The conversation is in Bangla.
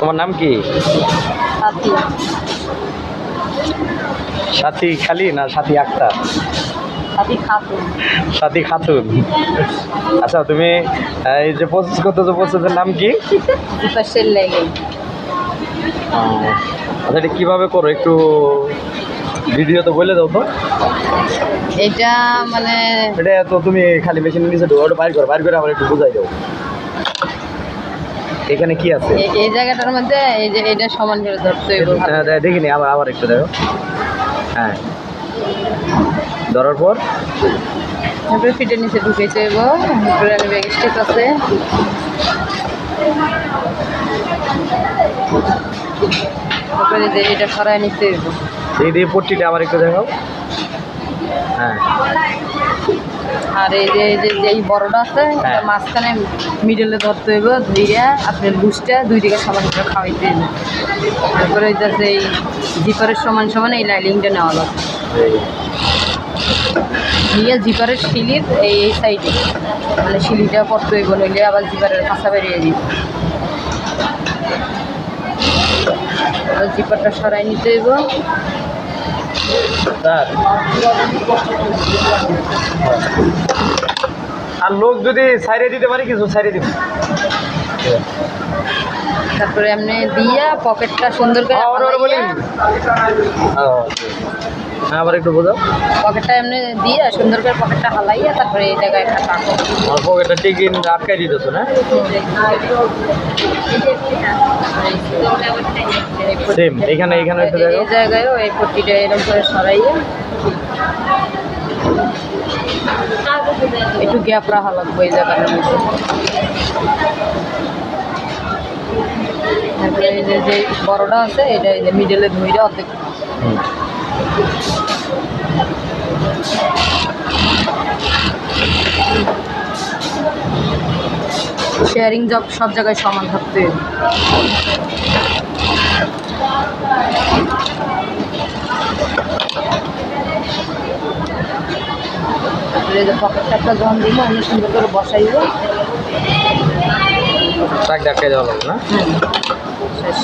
তোমার নাম কি? সাথী। খালি না সাথী আক্তার? সাথী খাতুন। আচ্ছা তুমি এই যে প্রসেস করতেছো প্রসেসের নাম কি? আচ্ছা এটা কীভাবে করো? একটু ভিডিও তো বলে দাও তো। এটা মানে এটা তো তুমি খালি মেশিনের নিচে বাইর করো বাইর করে আবার একটু বুঝাই দাও। এখানে কি আছে? এই জায়গাটার মধ্যে এই যে এটা সমান করে ধরতে হ্যাঁ, দে- দেখিনি আবার আবার একটু দেখো। হ্যাঁ। ধরার পর? তারপরে ফিটের নিচে ঢুকেছে উপরে আমি ব্যাগ স্টেপ আছে। তারপরে যে এটা সরাই নিতে এই দিয়ে পট্টিটা আবার একটু দেখাও। হ্যাঁ। আর এই যে এই যে এই বড়টা আছে হ্যাঁ। মাঝখানে মিডলে ধরতে হইব ধুইয়া আপনার লুজটা দুই দিকে সমান করে খাওয়াইতে হইব তারপরে এই এই জিপারের সমান সমান এই লাইলিংটা নেওয়া লাগবে। নিয়ে জিপারের শিলির এই এই সাইডে মানে শিলিটা পড়তে হইব নইলে আবার জিপারের কাঁচা বেরিয়ে দিই জিপারটা সরাই নিতে হইব tá আর লোক যদি সাইডে দিতে পারে কিছু সাইডে দিব। তারপরে এমনি দিয়া পকেটটা সুন্দর করে হ্যাঁ, ওরা বলি হ্যাঁ আবার একটু বোঝাও। পকেটটা এমনি দিয়া সুন্দর করে পকেটটা হালাইয়া তারপরে এই জায়গায় একটা টানো আমার পকেটটা টিকিন আটকাই দিতেছো না? Same, এখানে- এখানে একটু দেখো। এই জায়গায়ও এই পট্টিটা এরকম করে সরাইয়া গ্যাপ রাখা লাগবে এই জায়গাটার মধ্যে? এই যে আছে, এটা এই যে শেয়ারিং জব সব জায়গায় সমান থাকতে। তারপরে এই একটা যখন দিব আমি সুন্দর করে বসাইব টাক আটকাই দেওয়া লাগবে না? শেষ।